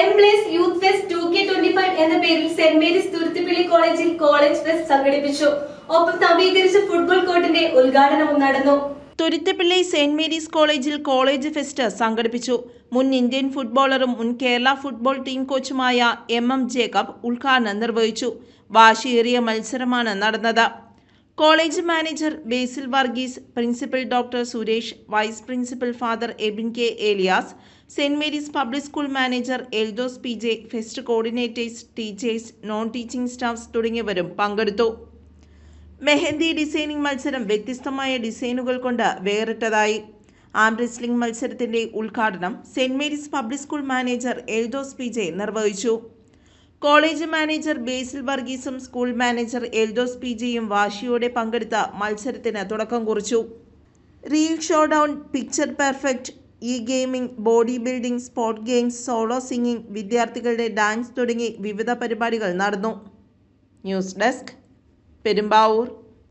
എംപ്ലേസ് youth fest two K twenty five എന്ന പേരിൽ saint Mary's Thuruthippally കോളേജിൽ കോളേജ് ഫെസ്റ്റ് സംഘടിപ്പിച്ചു. ഒപ്പം നവീകരിച്ച ഫുട്ബോൾ കോർട്ടിന്റെ ഉദ്ഘാടനവും നടന്നു. തുരുത്തിപ്പിള്ളി സെന്റ് മേരീസ് കോളേജിൽ കോളേജ് ഫെസ്റ്റ് സംഘടിപ്പിച്ചു. മുൻ ഇന്ത്യൻ ഫുട്ബോളറും മുൻ കേരള ഫുട്ബോൾ ടീം കോച്ചുമായ എം എം ജേക്കബ് ഉദ്ഘാടനം നിർവഹിച്ചു. വാശിയേറിയ മത്സരമാണ് നടന്നത്. College manager Basil Varghese principal doctor Suresh vice principal father Abin K Elias saint Mary's public school manager Eldhose P J fest coordinators teachers non teaching staffs തുടങ്ങിയവരും പങ്കെടുത്തു. Mehndi designing മത്സരം വ്യത്യസ്തമായ ഡിസൈനുകൾ കൊണ്ട് വേറിട്ടതായി. ആം റെസ്ലിംഗ് മത്സരത്തിന്റെ ഉദ്ഘാടനം Saint Mary's public school manager Eldhose P J നിർവഹിച്ചു. College manager Basil വർഗീസും സ്കൂൾ മാനേജർ എൽദോസ് പി ജിയും വാശിയോടെ പങ്കെടുത്ത മത്സരത്തിന് തുടക്കം കുറിച്ചു. Reel showdown picture perfect E gaming body building sport games solo singing വിദ്യാർത്ഥികളുടെ ഡാൻസ് തുടങ്ങി വിവിധ പരിപാടികൾ നടന്നു. News desk Perumbavoor.